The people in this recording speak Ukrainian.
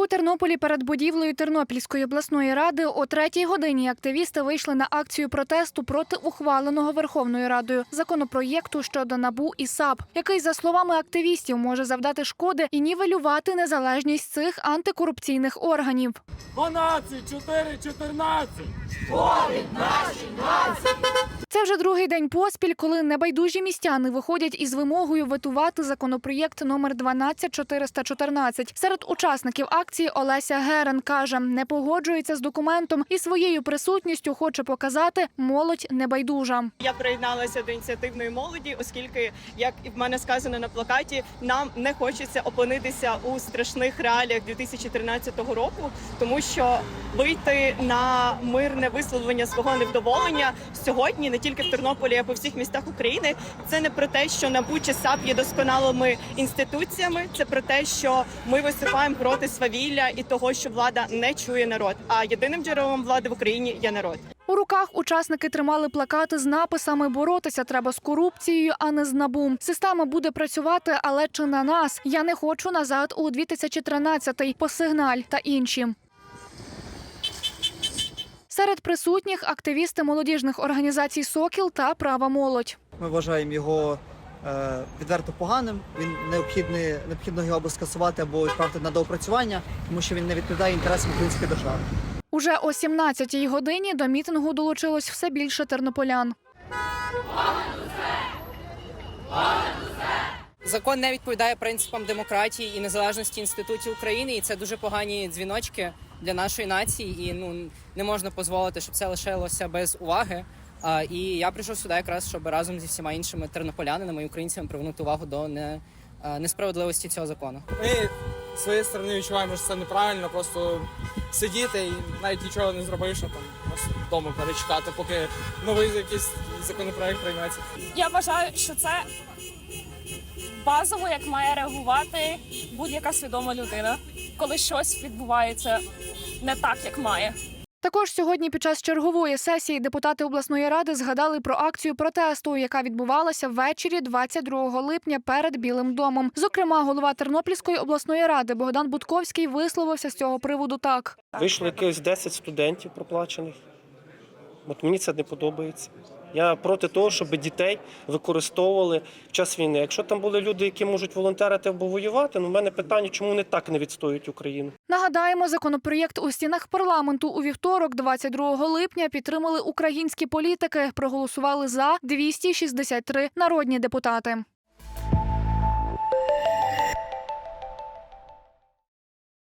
У Тернополі перед будівлею Тернопільської обласної ради о третій годині активісти вийшли на акцію протесту проти ухваленого Верховною Радою законопроєкту щодо набу і САП, який, за словами активістів, може завдати шкоди і нівелювати незалежність цих антикорупційних органів. 12, 4, 14. Це вже другий день поспіль, коли небайдужі містяни виходять із вимогою ветувати законопроєкт номер 12414. Серед учасників акції Олеся Герен каже, не погоджується з документом і своєю присутністю хоче показати молодь небайдужа. Я приєдналася до ініціативної молоді, оскільки, як і в мене сказано на плакаті, нам не хочеться опинитися у страшних реаліях 2013 року, тому що вийти на мирне висловлення свого невдоволення сьогодні, не тільки в Тернополі, а по всіх містах України, це не про те, що НАБУ чи САП є досконалими інституціями. Це про те, що ми виступаємо проти свавілля і того, що влада не чує народ. А єдиним джерелом влади в Україні є народ. У руках учасники тримали плакати з написами Боротися треба з корупцією, а не з набум. Система буде працювати, але чи на нас? Я не хочу назад у 2013-й, посигналь та інші. Серед присутніх активісти молодіжних організацій Сокіл та Права молодь. Ми вважаємо його е, відверто поганим. Він необхідний, необхідно його або скасувати, або відправити на доопрацювання, тому що він не відповідає інтересам української держави. Уже о 17-й годині до мітингу долучилось все більше тернополян. Закон не відповідає принципам демократії і незалежності інститутів України, і це дуже погані дзвіночки для нашої нації. І ну не можна дозволити, щоб це лишилося без уваги. А, і я прийшов сюди якраз, щоб разом зі всіма іншими тернополянинами і українцями привернути увагу до не, а, несправедливості цього закону. Ми з своєї сторони відчуваємо, що це неправильно, просто сидіти і навіть нічого не зробивши, там просто вдома перечекати, поки новий якийсь законопроект прийметься. Я вважаю, що це базово, як має реагувати будь-яка свідома людина, коли щось відбувається не так, як має. Також сьогодні під час чергової сесії депутати обласної ради згадали про акцію протесту, яка відбувалася ввечері 22 липня перед Білим домом. Зокрема, голова Тернопільської обласної ради Богдан Будковський висловився з цього приводу так. Вийшло якихось 10 студентів проплачених. От мені це не подобається. Я проти того, щоб дітей використовували в час війни. Якщо там були люди, які можуть волонтерити або воювати, ну в мене питання, чому вони так не відстоюють Україну? Нагадаємо, законопроєкт у стінах парламенту у вівторок, 22 липня, підтримали українські політики. Проголосували за 263 народні депутати.